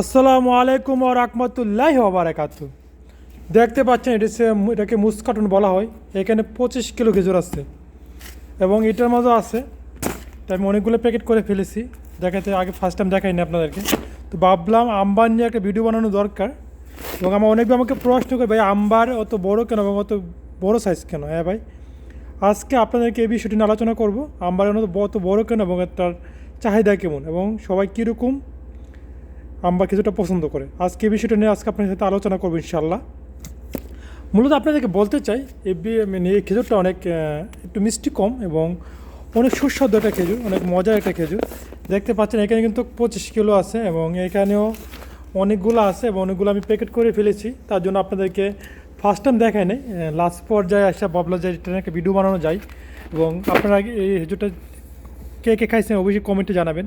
আসসালামু আলাইকুম ও রহমতুল্লাহ ওবরাকাত দেখতে পাচ্ছেন, এটা এটাকে মুসকাটন বলা হয়। এখানে পঁচিশ কিলো খেজুর আছে। এবং এটার মধ্যে আছে। আমি অনেকগুলো প্যাকেট করে ফেলেছি। দেখাতে আগে ফার্স্ট টাইম দেখাইনি আপনাদেরকে। তো ভাবলাম আম্বার নিয়ে একটা ভিডিও বানানো দরকার। এবং আমার অনেকবার আমাকে প্রশ্ন করে, ভাই, আম্বার অত বড় কেন এবং অত বড় সাইজ কেন? হ্যাঁ ভাই। আজকে আপনাদেরকে এই বিষয়টি নিয়ে আলোচনা করব। আম্বারের মতো অত বড় কেন এবং তার চাহিদা কেমন? এবং সবাই কীরকম আম্বা কিছুটা পছন্দ করে। আজকে এই বিষয়টা নিয়ে আজকে আপনার সাথে আলোচনা করব ইনশাল্লাহ মূলত আপনাদেরকে বলতে চাই এই মানে এই খেজুরটা অনেক একটু মিষ্টি কম এবং অনেক সুস্বাদু একটা খেজুর, অনেক মজার একটা খেজুর। দেখতে পাচ্ছেন এখানে কিন্তু পঁচিশ কিলো আছে এবং এখানেও অনেকগুলো আছে এবং অনেকগুলো আমি প্যাকেট করে ফেলেছি। তার জন্য আপনাদেরকে ফার্স্ট টাইম দেখায় নেই লাস্ট পর্যায়ে আসা বাবলা যায় এটা একটা ভিডিও বানানো যায়। এবং আপনারা এই খেজুরটা কে কে খাইছেন অবশ্যই কমেন্টে জানাবেন।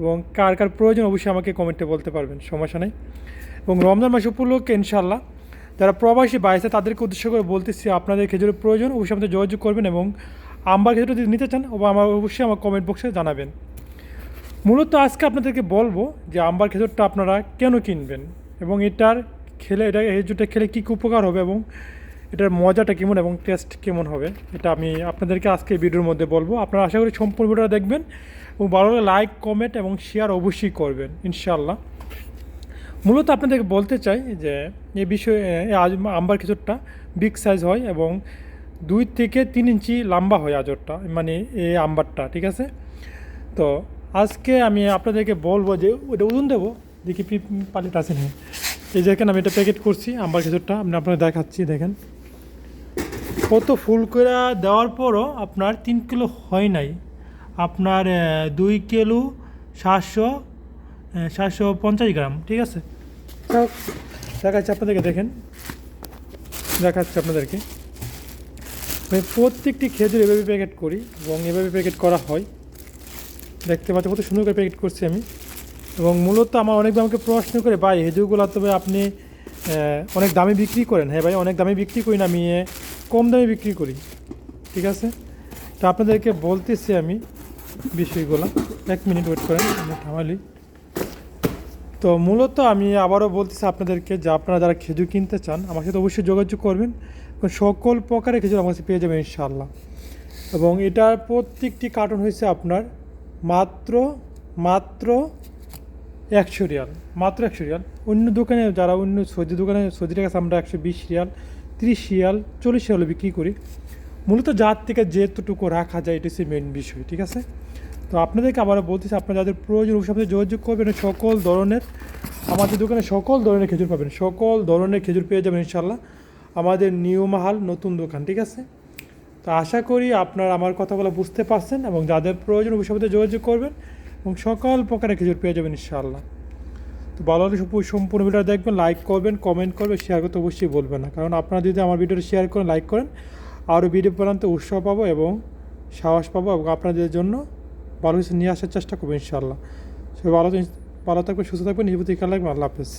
এবং কার কার প্রয়োজন অবশ্যই আমাকে কমেন্টে বলতে পারবেন, সমস্যা নেই। এবং রমজান মাস উপলক্ষে ইনশাল্লাহ যারা প্রবাসী বাইছে তাদেরকে উদ্দেশ্য করে বলতেছি, আপনাদের খেজুরের প্রয়োজন, অবশ্যই আমাদের যোগাযোগ করবেন এবং আম্বার খেজুর যদি নিতে চান বা আমার অবশ্যই আমার কমেন্ট বক্সে জানাবেন। মূলত আজকে আপনাদেরকে বলব যে আম্বার খেজুরটা আপনারা কেন কিনবেন এবং এটার খেলে, এটা খেজুরটা খেলে কী উপকার হবে এবং এটার মজাটা কেমন এবং টেস্ট কেমন হবে, এটা আমি আপনাদেরকে আজকে ভিডিওর মধ্যে বলব। আপনারা আশা করি সম্পূর্ণ ভিডিওটা দেখবেন এবং ভালো লাইক কমেন্ট এবং শেয়ার অবশ্যই করবেন ইনশাল্লাহ মূলত আপনাদেরকে বলতে চাই যে, এ বিষয়ে আম্বার খেজুরটা বিগ সাইজ হয় এবং দুই থেকে তিন ইঞ্চি লম্বা হয় আজরটা মানে এই আম্বারটা, ঠিক আছে? তো আজকে আমি আপনাদেরকে বলব যে, ওটা ওজন দেবো, দেখি পালিট আছে না এই দেখেন আমি এটা প্যাকেট করছি, আম্বার খেজুরটা, আমি আপনাদের দেখাচ্ছি, দেখেন। কত ফুল করে দেওয়ার পরও আপনার তিন কিলো হয় নাই। আপনার দুই কিলো সাতশো সাতশো পঞ্চাশ গ্রাম, ঠিক আছে? দেখাচ্ছি আপনাদেরকে, দেখেন। দেখাচ্ছি আপনাদেরকে। আমি প্রত্যেকটি খেজুর এভাবে প্যাকেট করি এবং এভাবে প্যাকেট করা হয়। দেখতে পাচ্ছি কত সুন্দর করে প্যাকেট করছি আমি। এবং মূলত আমার অনেক আমাকে প্রশ্ন করে, ভাই হেজুরগুলো তবে আপনি অনেক দামে বিক্রি করেন? হ্যাঁ ভাই, অনেক দামে বিক্রি করি না, আমি কম দামে বিক্রি করি, ঠিক আছে? তো আপনাদেরকে বলতেছি আমি বিষয়গুলো। এক মিনিট ওয়েট করেন, আমি থামালি। তো মূলত আমি আবারও বলতেছি আপনাদেরকে যে আপনারা যারা খেজুর কিনতে চান, আমার সাথে অবশ্যই যোগাযোগ করবেন। সকল প্রকারের খেজুর আমার কাছে পেয়ে যাবেন, ইনশাআল্লাহ। এবং এটার প্রত্যেকটি কার্টন হয়েছে আপনার মাত্র মাত্র একশো রিয়াল, মাত্র একশো রিয়াল। অন্য দোকানে যারা, অন্য সৌদি দোকানে সৌদির কাছে আমরা একশো বিশ রিয়াল। ত্রিশ শিয়াল, চল্লিশ রিয়ালে বিক্রি করি। মূলত যার থেকে যেতটুকু রাখা যায় এটি হচ্ছে মেন বিষয়, ঠিক আছে? তো আপনাদেরকে আবারও বলতেছি আপনারা যাদের প্রয়োজন ওর সাথে যোগাযোগ করবেন, সকল ধরনের, আমাদের দোকানে সকল ধরনের খেজুর পাবেন, সকল ধরনের খেজুর পেয়ে যাবেন ইনশাল্লাহ আমাদের নিউ মাহাল নতুন দোকান, ঠিক আছে? তো আশা করি আপনারা আমার কথাগুলো বুঝতে পারছেন এবং যাদের প্রয়োজন ওর সাথে যোগাযোগ করবেন এবং সকল প্রকারের খেজুর পেয়ে যাবেন ইনশাআল্লাহ। তো ভালো হলে সম্পূর্ণ ভিডিও দেখবেন লাইক করবেন কমেন্ট করবেন শেয়ার করতে অবশ্যই বলবেন না। কারণ আপনারা যদি আমার ভিডিওটা শেয়ার করেন লাইক করেন আরও ভিডিও বানাতে উৎসাহ পাবো এবং সাহস পাবো এবং আপনাদের জন্য ভালো কিছু নিয়ে আসার চেষ্টা করব ইনশাআল্লাহ। সবাই ভালো ভালো থাকবেন, সুস্থ থাকবেন নিজের প্রতি খেয়াল রাখবেন, আল্লাহ হাফেজ।